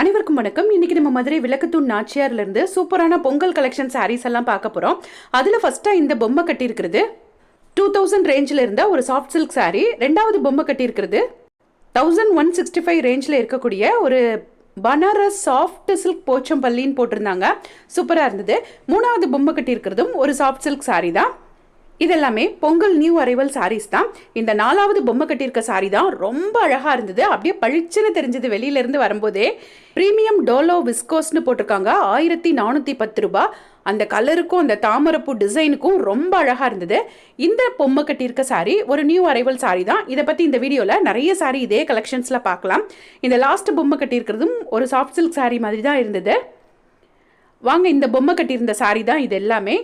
அனைவருக்கும் வணக்கம். இன்னைக்கு நம்ம மதுரை விளக்குத்தூண் நாச்சியார்லேருந்து சூப்பரான பொங்கல் கலெக்ஷன் சாரீஸ் எல்லாம் பார்க்க போகிறோம் அதில் ஃபஸ்ட்டாக இந்த பொம்மை கட்டியிருக்கிறது. டூ தௌசண்ட் ரேஞ்சில் இருந்த ஒரு சாஃப்ட் சில்க் சாரீ ரெண்டாவது பொம்மை கட்டியிருக்கிறது. தௌசண்ட் ஒன் சிக்ஸ்டி ஃபைவ் ரேஞ்சில் இருக்கக்கூடிய ஒரு பனாரஸ் சாஃப்ட் சில்க் போச்சம்பள்ளின்னு போட்டிருந்தாங்க. சூப்பராக இருந்தது. மூணாவது பொம்மை கட்டியிருக்கிறதும் ஒரு சாஃப்ட் சில்க் சாரீ தான். இதெல்லாமே பொங்கல் நியூ அரைவல் சாரீஸ் தான். இந்த நாலாவது பொம்மை கட்டியிருக்க சாரீ தான் ரொம்ப அழகாக இருந்தது. அப்படியே பளிச்சுன்னு தெரிஞ்சது வெளியிலேருந்து வரும்போதே ப்ரீமியம் டோலோ விஸ்கோஸ்னு போட்டிருக்காங்க. ஆயிரத்தி நானூற்றி பத்து ரூபா. அந்த கலருக்கும் அந்த தாமரைப்பூ டிசைனுக்கும் ரொம்ப அழகாக இருந்தது. இந்த பொம்மை கட்டியிருக்க சாரீ ஒரு நியூ அரைவல் saree தான். இதை பற்றி இந்த வீடியோவில் நிறைய saree இதே கலெக்ஷன்ஸில் பார்க்கலாம். இந்த லாஸ்ட் பொம்மை கட்டியிருக்கிறதும் ஒரு சாஃப்ட் சில்க் saree மாதிரி தான் இருந்தது. வாங்க இந்த பொம்மை கட்டியிருந்த சாரீ தான் இது எல்லாமே.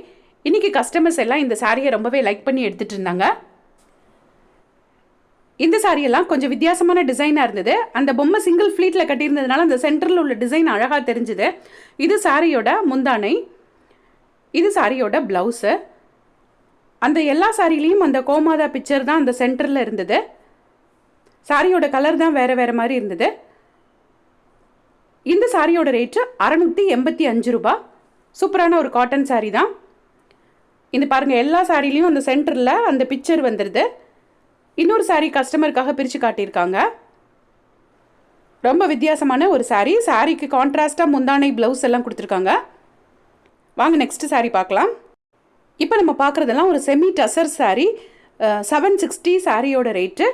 இன்றைக்கி கஸ்டமர்ஸ் எல்லாம் இந்த சாரியை ரொம்பவே லைக் பண்ணி எடுத்துகிட்டு இருந்தாங்க. இந்த சாரியெல்லாம் கொஞ்சம் வித்தியாசமான டிசைனாக இருந்தது. அந்த பொம்மை சிங்கிள் ஃப்ளீட்டில் கட்டியிருந்ததுனால அந்த சென்டரில் உள்ள டிசைன் அழகாக தெரிஞ்சுது. இது சாரியோட முந்தானை. இது சாரியோட ப்ளவுஸு அந்த எல்லா சாரிலையும் அந்த கோமாதா பிக்சர் தான் அந்த சென்டரில் இருந்தது. சாரியோட கலர் தான் வேறு வேறு மாதிரி இருந்தது. இந்த சாரியோட ரேட்டு அறநூற்றி எண்பத்தி அஞ்சு ரூபா சூப்பரான ஒரு காட்டன் சாரி தான். இந்த பாருங்கள் எல்லா சாரிலையும் அந்த சென்டரில் அந்த பிக்சர் வந்துடுது இன்னொரு saree கஸ்டமருக்காக பிரித்து காட்டியிருக்காங்க. ரொம்ப வித்தியாசமான ஒரு saree சாரிக்கு கான்ட்ராஸ்ட்டாக முந்தானை ப்ளவுஸ் எல்லாம் கொடுத்துருக்காங்க. வாங்க நெக்ஸ்ட் saree பார்க்கலாம். இப்போ நம்ம பார்க்குறதெல்லாம் ஒரு semi tussar saree seven sixty சாரியோட ரேட்டு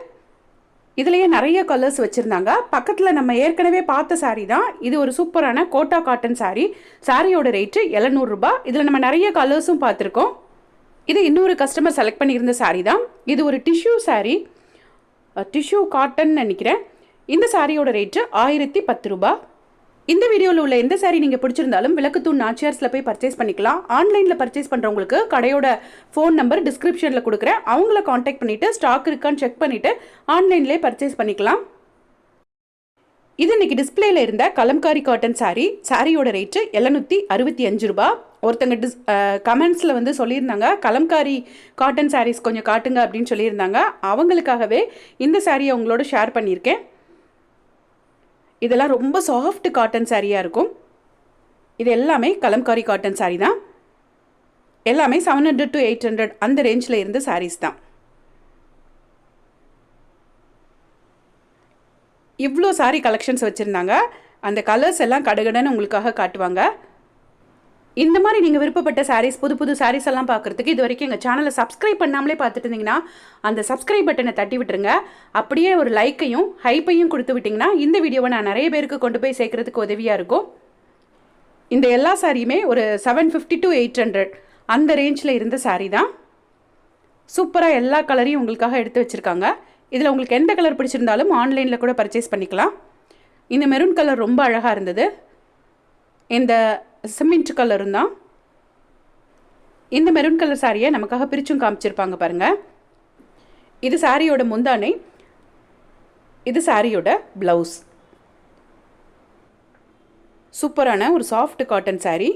இதுலேயே நிறைய கலர்ஸ் வச்சுருந்தாங்க. பக்கத்தில் நம்ம ஏற்கனவே பார்த்த saree தான். இது ஒரு சூப்பரான கோட்டா காட்டன் saree சாரியோட ரேட்டு எழுநூறுபா இதில் நம்ம நிறைய கலர்ஸும் பார்த்துருக்கோம். இது இன்னொரு கஸ்டமர் செலக்ட் பண்ணியிருந்த சாரீ தான். இது ஒரு டிஷ்யூ சாரீ டிஷ்யூ காட்டன் நினைக்கிறேன். இந்த சாரியோட ரேட்டு ஆயிரத்தி பத்து ரூபா. இந்த வீடியோவில் உள்ள எந்த சாரீ நீங்கள் பிடிச்சிருந்தாலும் விளக்குத்தூண் நாச்சியார்ஸில் போய் பர்ச்சேஸ் பண்ணிக்கலாம். ஆன்லைனில் பர்ச்சேஸ் பண்ணுறவங்களுக்கு கடையோட ஃபோன் நம்பர் டிஸ்கிரிப்ஷனில் கொடுக்குறேன். அவங்கள காண்டாக்ட் பண்ணிவிட்டு ஸ்டாக் இருக்கான்னு செக் பண்ணிவிட்டு ஆன்லைன்லேயே பர்ச்சேஸ் பண்ணிக்கலாம். இது இன்னைக்கு டிஸ்பிளேல இருந்த கலம்காரி காட்டன் சாரீ சாரியோட ரேட்டு எழுநூற்றி அறுபத்தி அஞ்சு ரூபா. ஒருத்தங்க டிஸ் கமெண்ட்ஸில் வந்து சொல்லியிருந்தாங்க கலம்காரி காட்டன் சாரீஸ் கொஞ்சம் காட்டுங்க அப்படின்னு சொல்லியிருந்தாங்க. அவங்களுக்காகவே இந்த சாரியை உங்களோட ஷேர் பண்ணியிருக்கேன். இதெல்லாம் ரொம்ப சாஃப்ட் காட்டன் சாரியாக இருக்கும். இது எல்லாமே கலம்காரி காட்டன் சாரீ தான். எல்லாமே seven hundred to eight hundred அந்த ரேஞ்சில் இருந்த சாரீஸ் தான். இவ்வளோ சாரி கலெக்ஷன்ஸ் வச்சுருந்தாங்க. அந்த கலர்ஸ் எல்லாம் கடகடன்னு உங்களுக்காக காட்டுவாங்க. இந்த மாதிரி நீங்கள் விருப்பப்பட்ட சாரீஸ் புது புது சாரீஸ் எல்லாம் பார்க்குறதுக்கு இது வரைக்கும் எங்கள் சேனலை சப்ஸ்கிரைப் பண்ணாமலே பார்த்துட்டு இருந்தீங்கன்னா அந்த சப்ஸ்கிரைப் பட்டனை தட்டி விட்டுருங்க. அப்படியே ஒரு லைக்கையும் ஹைப்பையும் கொடுத்து விட்டிங்கன்னா இந்த வீடியோவை நான் நிறைய பேருக்கு கொண்டு போய் சேர்க்கறதுக்கு உதவியாக இருக்கும். இந்த எல்லா சாரியுமே ஒரு seven fifty to eight hundred அந்த ரேஞ்சில் இருந்த சாரீ தான். சூப்பராக எல்லா கலரையும் உங்களுக்காக எடுத்து வச்சுருக்காங்க. இதில் உங்களுக்கு எந்த கலர் பிடிச்சிருந்தாலும் ஆன்லைனில் கூட பர்ச்சேஸ் பண்ணிக்கலாம். இந்த மெரூன் கலர் ரொம்ப அழகாக இருந்தது. இந்த சிமெண்ட் கலரும் தான். இந்த மெரூன் கலர் சாரியை நமக்காக பிரிச்சும் காமிச்சிருப்பாங்க பாருங்கள் இது சாரியோட முந்தானை. இது சாரியோட ப்ளவுஸ் சூப்பரான ஒரு சாஃப்ட் காட்டன் சாரீ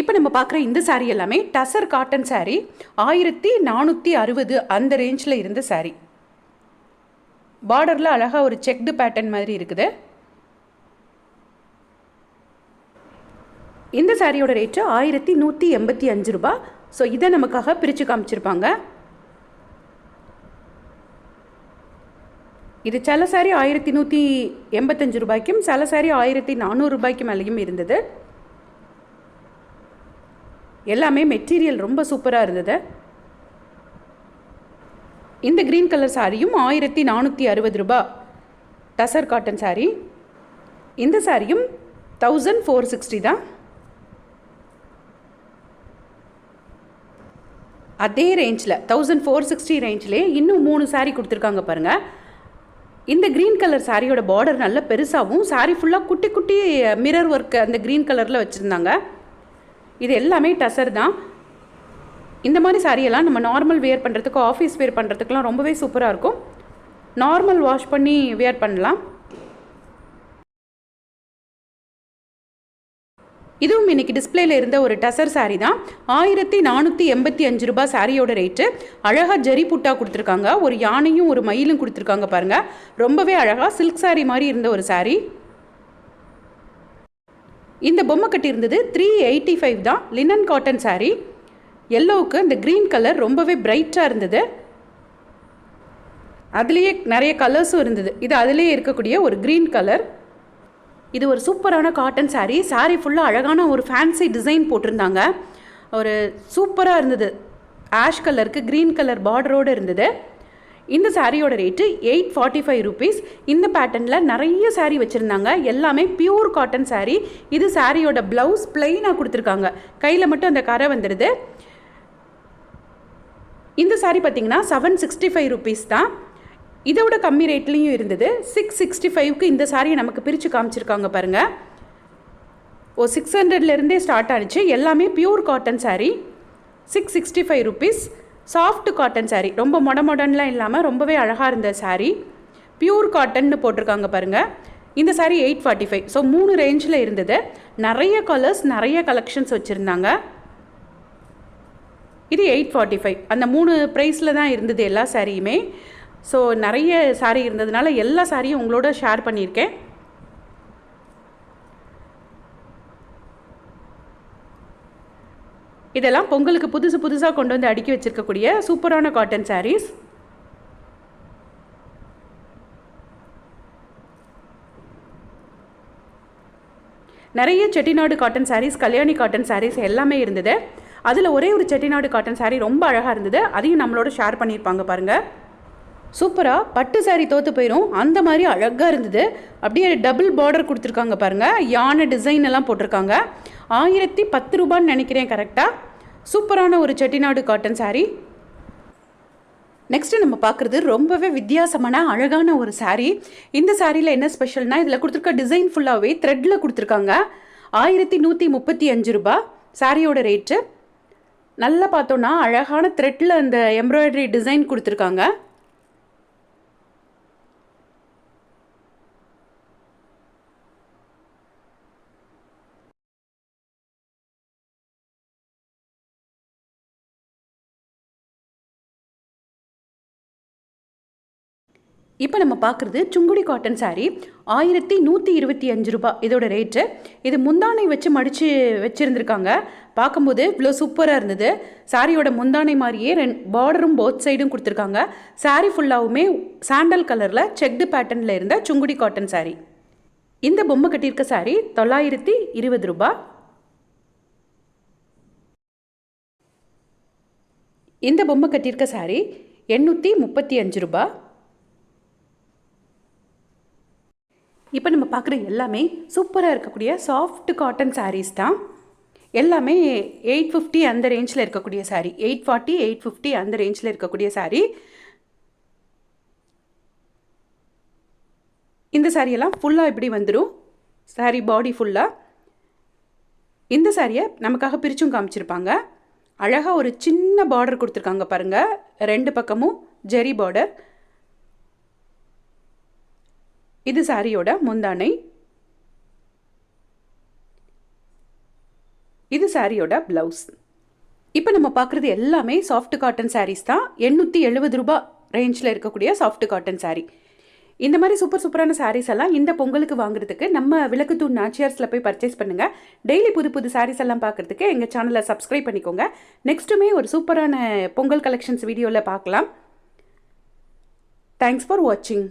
இப்போ நம்ம பார்க்குற இந்த சாரீ எல்லாமே டசர் காட்டன் சாரீ ஆயிரத்தி நானூற்றி அறுபது அந்த ரேஞ்சில் இருந்த சாரீ பார்டரில் அழகாக ஒரு செக்டு பேட்டர்ன் மாதிரி இருக்குது. இந்த சாரியோட ரேட்டு ஆயிரத்தி நூற்றி எண்பத்தி அஞ்சு ரூபா. ஸோ இதை நமக்காக பிரித்து காமிச்சிருப்பாங்க. இது சில சாரி ஆயிரத்தி நூற்றி எண்பத்தஞ்சு ரூபாய்க்கும் சில சாரி ஆயிரத்தி நானூறு ரூபாய்க்கு மேலேயும் இருந்தது. எல்லாமே மெட்டீரியல் ரொம்ப சூப்பராக இருந்தது. இந்த க்ரீன் கலர் சாரியும் ஆயிரத்தி நானூற்றி அறுபது ரூபா. டசர் காட்டன் சாரீ இந்த சாரியும் தௌசண்ட் ஃபோர் சிக்ஸ்டி தான். அதே ரேஞ்சில் தௌசண்ட் ஃபோர் சிக்ஸ்டி ரேஞ்சிலே இன்னும் மூணு சாரீ கொடுத்துருக்காங்க பாருங்கள் இந்த க்ரீன் கலர் சாரியோட பார்டர் நல்ல பெருசாகவும் சாரீ ஃபுல்லாக குட்டி குட்டி மிரர் ஒர்க்கு அந்த க்ரீன் கலரில் வச்சுருந்தாங்க. இது எல்லாமே டசர் தான். இந்த மாதிரி சாரியெல்லாம் நம்ம நார்மல் வேர் பண்ணுறதுக்கு ஆஃபீஸ் வேர் பண்ணுறதுக்குலாம் ரொம்பவே சூப்பராக இருக்கும். நார்மல் வாஷ் பண்ணி வேர் பண்ணலாம். இதுவும் இன்றைக்கி டிஸ்பிளேல இருந்த ஒரு டசர் saree தான். ஆயிரத்தி நானூற்றி எண்பத்தி அஞ்சு ரூபாய் சாரியோட ரேட்டு அழகாக ஜரி புட்டா கொடுத்துருக்காங்க. ஒரு யானையும் ஒரு மயிலும் கொடுத்துருக்காங்க பாருங்கள் ரொம்பவே அழகாக சில்க் saree மாதிரி இருந்த ஒரு சாரீ இந்த பொம்மை கட்டி இருந்தது த்ரீ எயிட்டி ஃபைவ் தான். Linen cotton saree. எல்லோவுக்கு இந்த க்ரீன் கலர் ரொம்பவே பிரைட்டாக இருந்தது. அதுலேயே நிறைய கலர்ஸும் இருந்தது. இது அதுலேயே இருக்கக்கூடிய ஒரு க்ரீன் கலர் இது ஒரு சூப்பரான காட்டன் saree. சாரீ ஃபுல்லாக அழகான ஒரு ஃபேன்சி டிசைன் போட்டிருந்தாங்க. ஒரு சூப்பராக இருந்தது. ஆஷ் கலருக்கு க்ரீன் கலர் பார்டரோடு இருந்தது. இந்த சாரியோட rate eight forty five rupees இந்த பேட்டர்னில் நிறைய சாரீ வச்சுருந்தாங்க. எல்லாமே பியூர் காட்டன் சாரீ இது சாரியோட ப்ளவுஸ் பிளெயினாக கொடுத்துருக்காங்க. கையில் மட்டும் அந்த கரை வந்துடுது இந்த சாரீ பார்த்தீங்கன்னா செவன் சிக்ஸ்டி ஃபைவ் ருபீஸ் தான். இதோட கம்மி ரேட்லேயும் இருந்தது. சிக்ஸ் சிக்ஸ்டி ஃபைவ்க்கு இந்த சாரியை நமக்கு பிரித்து காமிச்சிருக்காங்க பாருங்கள் ஓ சிக்ஸ் ஹண்ட்ரட்லேருந்தே ஸ்டார்ட் ஆனிச்சு. எல்லாமே pure cotton saree six sixty five rupees soft cotton saree ரொம்ப மொட மொடன்லாம் இல்லாமல் ரொம்பவே அழகாக இருந்த சாரீ பியூர் காட்டன்னு போட்டிருக்காங்க பாருங்கள் இந்த saree eight forty five so மூணு ரேஞ்சில் இருந்தது. நிறைய கலர்ஸ் நிறைய கலெக்ஷன்ஸ் வச்சுருந்தாங்க. இது எயிட் ஃபார்ட்டி ஃபைவ் அந்த மூணு ப்ரைஸில் தான் இருந்தது எல்லா சாரியுமே ஸோ நிறைய சாரீ இருந்ததுனால எல்லா சாரியும் உங்களோட ஷேர் பண்ணியிருக்கேன். இதெல்லாம் பொங்கலுக்கு புதுசு புதுசாக கொண்டு வந்து அடுக்கி வச்சிருக்கக்கூடிய சூப்பரான காட்டன் சாரீஸ் நிறைய செட்டிநாடு காட்டன் சாரீஸ் கல்யாணி காட்டன் சாரீஸ் எல்லாமே இருந்தது. அதில் ஒரே ஒரு செட்டிநாடு காட்டன் சாரீ ரொம்ப அழகாக இருந்தது. அதையும் நம்மளோட ஷேர் பண்ணியிருப்பாங்க பாருங்கள் சூப்பராக பட்டு சாரீ தோற்று போயிடும் அந்த மாதிரி அழகாக இருந்தது. அப்படியே டபுள் பார்டர் கொடுத்துருக்காங்க பாருங்கள் யானை டிசைன் எல்லாம் போட்டிருக்காங்க. ஆயிரத்தி பத்து ரூபான்னு நினைக்கிறேன் கரெக்டாக சூப்பரான ஒரு செட்டிநாடு காட்டன் சாரீ நெக்ஸ்ட்டு நம்ம பார்க்குறது ரொம்பவே வித்தியாசமான அழகான ஒரு சாரீ இந்த சாரியில் என்ன ஸ்பெஷல்னா இதில் கொடுத்துருக்க டிசைன் ஃபுல்லாகவே த்ரெட்டில் கொடுத்துருக்காங்க. ஆயிரத்தி நூற்றி முப்பத்தி அஞ்சு ரூபா. சாரியோட ரேட்டு நல்லா பார்த்தோன்னா அழகான த்ரெட்டில் அந்த எம்ப்ராய்டரி டிசைன் கொடுத்துருக்காங்க. இப்போ நம்ம பார்க்குறது சுங்குடி காட்டன் சாரீ ஆயிரத்தி நூற்றி இருபத்தி அஞ்சு ரூபாய் இதோட ரேட்டு இது முந்தானை வச்சு மடித்து வச்சுருந்துருக்காங்க. பார்க்கும்போது இவ்வளோ சூப்பராக இருந்தது. சாரியோட முந்தானை மாதிரியே ரெண் பார்டரும் போத் சைடும் கொடுத்துருக்காங்க. சாரீ ஃபுல்லாகவுமே சாண்டல் கலரில் செக்டு பேட்டர்னில் இருந்த சுங்குடி காட்டன் சாரீ இந்த பொம்மை கட்டியிருக்க சாரீ தொள்ளாயிரத்தி இருபது ரூபாய் இந்த பொம்மை கட்டியிருக்க சாரீ எண்ணூற்றி முப்பத்தி அஞ்சு ரூபாய் இப்போ நம்ம பார்க்குற எல்லாமே சூப்பராக இருக்கக்கூடிய சாஃப்ட் காட்டன் சாரீஸ் தான். எல்லாமே எயிட் ஃபிஃப்டி அந்த ரேஞ்சில் இருக்கக்கூடிய saree eight forty eight fifty அந்த ரேஞ்சில் இருக்கக்கூடிய சாரீ இந்த சாரியெல்லாம் ஃபுல்லாக இப்படி வந்துடும் saree பாடி ஃபுல்லாக இந்த சாரியை நமக்காக பிரிச்சும் காமிச்சிருப்பாங்க. அழகாக ஒரு சின்ன பார்டர் கொடுத்துருக்காங்க பாருங்கள் ரெண்டு பக்கமும் ஜெரி பார்டர் இது சாரியோட முந்தானை. இது சாரியோட ப்ளவுஸ் இப்போ நம்ம பார்க்குறது எல்லாமே சாஃப்ட் காட்டன் சாரீஸ் தான். எண்ணூற்றி எழுபது ரூபாய் ரேஞ்சில் இருக்கக்கூடிய சாஃப்ட் காட்டன் சாரீ இந்த மாதிரி சூப்பர் சூப்பரான சாரீஸ் எல்லாம் இந்த பொங்கலுக்கு வாங்குறதுக்கு நம்ம விளக்குத்தூர் நாச்சியார்ஸில் போய் பர்ச்சேஸ் பண்ணுங்கள் டெய்லி புது புது சாரீஸ் எல்லாம் பார்க்குறதுக்கு எங்கள் சேனலை சப்ஸ்கிரைப் பண்ணிக்கோங்க. நெக்ஸ்ட்டுமே ஒரு சூப்பரான பொங்கல் கலெக்ஷன்ஸ் வீடியோவில் பார்க்கலாம் தேங்க்ஸ் ஃபார் வாட்சிங்